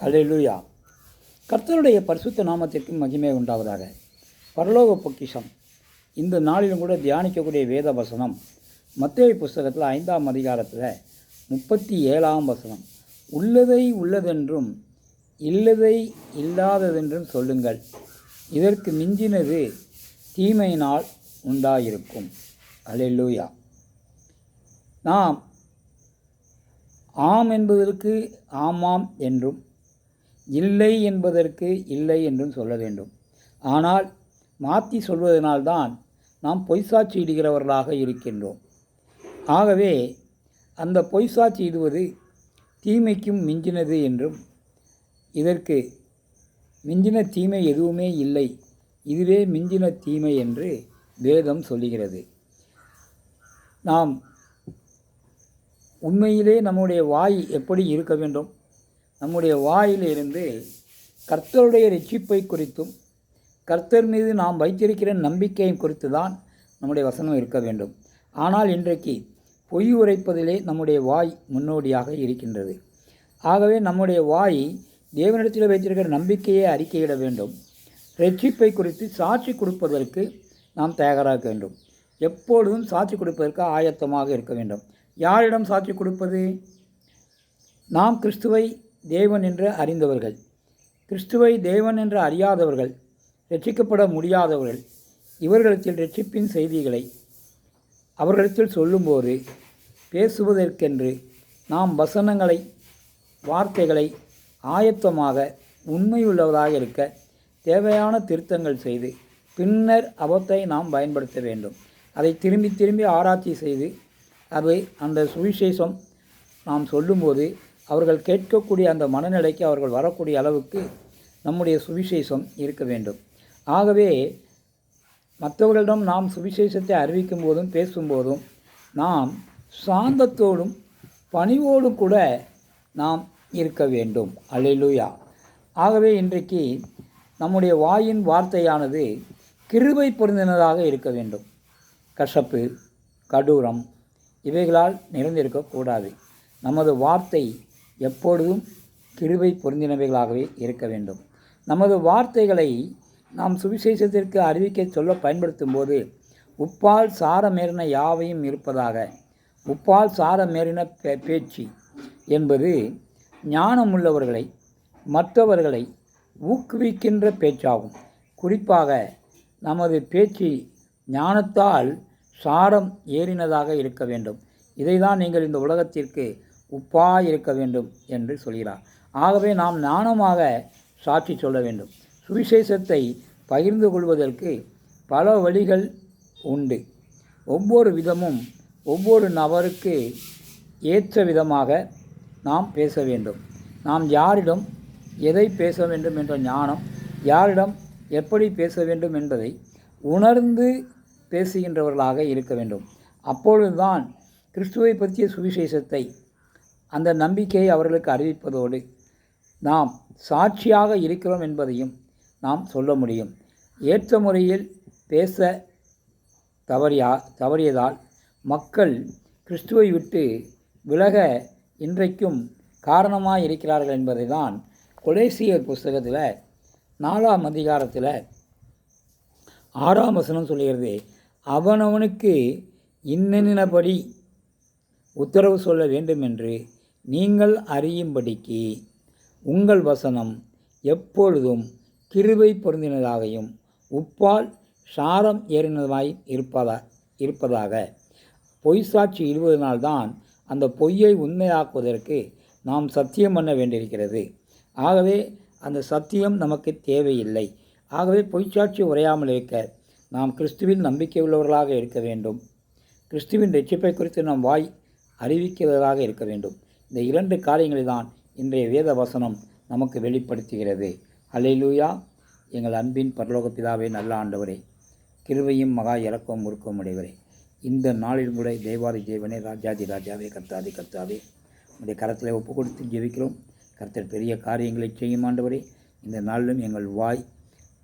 அலையிலுயா கர்த்தருடைய பரிசுத்த நாமத்திற்கு மகிமை உண்டாவதாக. பரலோக பொக்கிஷம். இந்த நாளிலும் கூட தியானிக்கக்கூடிய வேத வசனம் மத்திய புஸ்தகத்தில் ஐந்தாம் அதிகாரத்தில் முப்பத்தி ஏழாம் வசனம். உள்ளதை உள்ளதென்றும் இல்லதை இல்லாததென்றும் சொல்லுங்கள். இதற்கு மிஞ்சினது தீமையினால் உண்டாயிருக்கும். அலையிலுயா நாம் ஆம் என்பதற்கு ஆமாம் என்றும் இல்லை என்பதற்கு இல்லை என்றும் சொல்ல வேண்டும். ஆனால் மாற்றி சொல்வதனால்தான் நாம் பொய்சாட்சி இடுகிறவர்களாக இருக்கின்றோம். ஆகவே அந்த பொய்சாட்சி இடுவது தீமைக்கும் மிஞ்சினது என்றும் இதற்கு மிஞ்சின தீமை எதுவுமே இல்லை இதுவே மிஞ்சின தீமை என்று வேதம் சொல்லுகிறது. நாம் உண்மையிலே நம்முடைய வாய் எப்படி இருக்க வேண்டும்? நம்முடைய வாயிலிருந்து கர்த்தருடைய ரட்சிப்பை குறித்தும் கர்த்தர் மீது நாம் வைத்திருக்கிற நம்பிக்கையை குறித்து தான் நம்முடைய வசனம் இருக்க வேண்டும். ஆனால் இன்றைக்கு பொய் உரைப்பதிலே நம்முடைய வாய் முன்னோடியாக இருக்கின்றது. ஆகவே நம்முடைய வாய் தேவனிடத்தில் வைத்திருக்கிற நம்பிக்கையை அறிக்கையிட வேண்டும். ரட்சிப்பை குறித்து சாட்சி கொடுப்பதற்கு நாம் தயாராக வேண்டும். எப்பொழுதும் சாட்சி கொடுப்பதற்கு ஆயத்தமாக இருக்க வேண்டும். யாரிடம் சாட்சி கொடுப்பது? நாம் கிறிஸ்துவை தேவன் என்று அறிந்தவர்கள். கிறிஸ்துவை தேவன் என்று அறியாதவர்கள் ரட்சிக்கப்பட முடியாதவர்கள் இவர்களிடத்தில் ரட்சிப்பின் செய்திகளை அவர்களிடத்தில் சொல்லும்போது பேசுவதற்கென்று நாம் வசனங்களை வார்த்தைகளை ஆயத்தமாக உண்மையுள்ளவராக இருக்க தேவையான திருத்தங்கள் செய்து பின்னர் அவத்தை நாம் பயன்படுத்த வேண்டும். அதை திரும்பி திரும்பி ஆராய்ச்சி செய்து அது அந்த சுவிசேஷம் நாம் சொல்லும்போது அவர்கள் கேட்கக்கூடிய அந்த மனநிலைக்கு அவர்கள் வரக்கூடிய அளவுக்கு நம்முடைய சுவிசேஷம் இருக்க வேண்டும். ஆகவே மற்றவர்களிடம் நாம் சுவிசேஷத்தை அறிவிக்கும் போதும் பேசும்போதும் நாம் சாந்தத்தோடும் பணிவோடும் கூட நாம் இருக்க வேண்டும். அல்லேலூயா. ஆகவே இன்றைக்கு நம்முடைய வாயின் வார்த்தையானது கிருபை பொருந்தினதாக இருக்க வேண்டும். கசப்பு கடூரம் இவைகளால் நிறைந்திருக்கக்கூடாது. நமது வார்த்தை எப்பொழுதும் கிருபை பொருந்தினவைகளாகவே இருக்க வேண்டும். நமது வார்த்தைகளை நாம் சுவிசேஷத்திற்கு அறிவிக்க சொல்ல பயன்படுத்தும் போது உப்பால் சாரமேறின யாவையும் இருப்பதாக உப்பால் சாரமேறின பே பேச்சு என்பது ஞானமுள்ளவர்களை மற்றவர்களை ஊக்குவிக்கின்ற பேச்சாகும். குறிப்பாக நமது பேச்சு ஞானத்தால் சாரம் ஏறினதாக இருக்க வேண்டும். இதை தான் நீங்கள் இந்த உலகத்திற்கு உப்பாக இருக்க வேண்டும் என்று சொல்கிறார். ஆகவே நாம் நாணமாக சாட்சி சொல்ல வேண்டும். சுவிசேஷத்தை பகிர்ந்து கொள்வதற்கு பல வழிகள் உண்டு. ஒவ்வொரு விதமும் ஒவ்வொரு நபருக்கு ஏற்ற விதமாக நாம் பேச வேண்டும். நாம் யாரிடம் எதை பேச வேண்டும் என்ற ஞானம் யாரிடம் எப்படி பேச வேண்டும் என்பதை உணர்ந்து பேசுகின்றவர்களாக இருக்க வேண்டும். அப்பொழுதுதான் கிறிஸ்துவை பற்றிய சுவிசேஷத்தை அந்த நம்பிக்கையை அவர்களுக்கு அறிவிப்பதோடு நாம் சாட்சியாக இருக்கிறோம் என்பதையும் நாம் சொல்ல முடியும். ஏற்ற முறையில் பேச தவறியா தவறியதால் மக்கள் கிறிஸ்துவை விட்டு விலக இன்றைக்கும் காரணமாக இருக்கிறார்கள் என்பதை தான் கொலேசியர் புஸ்தகத்தில் நாலாம் அதிகாரத்தில் ஆறாம் வசனம் சொல்கிறது அவனவனுக்கு இன்னினபடி உத்தரவு சொல்ல வேண்டும் என்று நீங்கள் அறியும்படிக்கு உங்கள் வசனம் எப்பொழுதும் கிருவை பொருந்தினதாகையும் உப்பால் சாரம் ஏறினதாய் இருப்பதா இருப்பதாக. பொய் சாட்சி இடுவதனால்தான் அந்த பொய்யை உண்மையாக்குவதற்கு நாம் சத்தியம் பண்ண வேண்டியிருக்கிறது. ஆகவே அந்த சத்தியம் நமக்கு தேவையில்லை. ஆகவே பொய்ச்சாட்சி உரையாமல் இருக்க நாம் கிறிஸ்துவில் நம்பிக்கை உள்ளவர்களாக இருக்க வேண்டும். கிறிஸ்துவின் ரட்சிப்பை குறித்து நாம் வாய் அறிவிக்கிறதாக இருக்க வேண்டும். இந்த இரண்டு காரியங்களை தான் இன்றைய வேத வசனம் நமக்கு வெளிப்படுத்துகிறது. அலையிலூயா எங்கள் அன்பின் பரலோக பிதாவே நல்ல ஆண்டவரே. கிருவையும் மகா இறக்கம் முறுக்கம் உடையவரே. இந்த நாளில் கூட தேவாதி தேவனே ராஜாதி ராஜாவே கர்த்தாதி கர்த்தாவே உடைய கரத்தில் ஒப்பு கொடுத்து ஜெபிக்கிறோம். கர்த்தர் பெரிய காரியங்களை செய்யும் ஆண்டவரே. இந்த நாளிலும் எங்கள் வாய்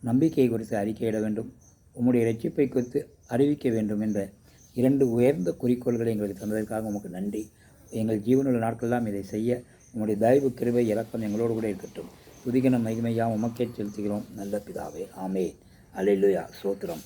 நம்பிக்கை குறித்து அறிக்கையிட வேண்டும். உம்முடைய ரட்சிப்பை குறித்து அறிவிக்க வேண்டும் என்ற இரண்டு உயர்ந்த குறிக்கோள்களை எங்களுக்கு தந்ததற்காக உமக்கு நன்றி. எங்கள் ஜீவனுள்ள நாட்களெல்லாம் இதை செய்ய உங்களுடைய தயவு கிருபை இறக்கம் எங்களோடு கூட இருக்கட்டும். துதிகன மகிமையாக உமக்கே செலுத்துகிறோம். நல்ல பிதாவே ஆமே அலையிலுயா சோத்திரம்